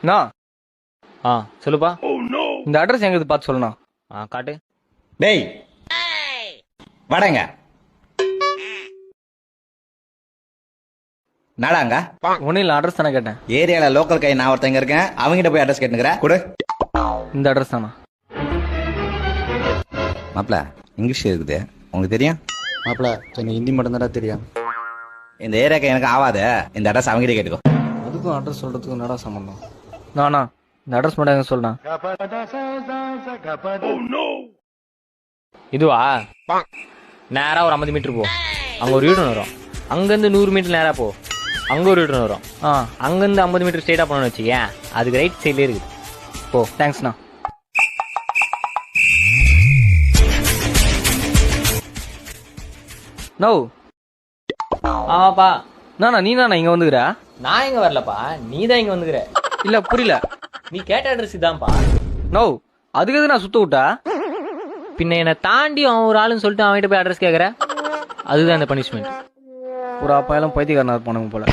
அண்ணா ஆ சொல்லுப்பா. இந்த அட்ரஸ் எங்க பார்த்து சொல்லணும் ஆ காட்டு. டேய். வடங்க. நாடாங்க ஒன்றும் இல்லை அட்ரஸ் தானே கேட்டேன். ஏரியால லோக்கல் கை நான் ஒருத்தங்க இருக்கேன். அவங்ககிட்ட போய் அட்ரஸ் கேட்டுக்கிற. கொடு. இந்த அட்ரஸ் தானா? மாப்ள இங்கிலீஷ் இருக்குது. உங்களுக்கு தெரியும்? மாப்பிள எனக்கு ஹிந்தி மட்டும்தான்டா தெரியும். இந்த ஏரியாக்கு எனக்கு ஆவாத. இந்த அட்ரஸ் அவங்ககிட்ட கேட்டுக்கோ. அதுக்கும் அட்ரஸ் சொல்றதுக்கும் என்னடா சம்பந்தம்? நானா? இந்த அட்ரஸ் மட்டும் எங்க சொல்லலாம் இதுவா? நேரா ஒரு ஐம்பது மீட்டர் போ. அங்க ஒரு வீடு வரும். அங்கேருந்து நூறு மீட்டர் நேரா போ. அங்க ஒரு வீடு வரும். ஆ. அங்கேருந்து ஐம்பது மீட்டர் ஸ்ட்ரெயிட்டா போனோம்னு வச்சுக்கேன் அதுக்கு ரைட் சைட்லேயே இருக்குது. போ. தேங்க்ஸ்ண்ணா நோ ஆமாப்பா. நானா நீ தானே இங்க வந்துக்கிற? நான் இங்க வரலப்பா. நீ தான் இங்க வந்துக்கிற. இல்ல புரியல. நீ கேட்ட அட்ரஸ் இதான்ப்பா. நோ அதுக்கு எது நான் சுத்த விட்டா? பின்ன என்னை தாண்டி அவன் ஒரு ஆளுன்னு சொல்லிட்டு அவன்கிட்ட போய் அட்ரஸ் கேட்குற அதுதான் இந்த பனிஷ்மெண்ட் ஒரு அப்பாயெல்லாம் பைத்தியக்காரனா இருப்பானுங்க போல.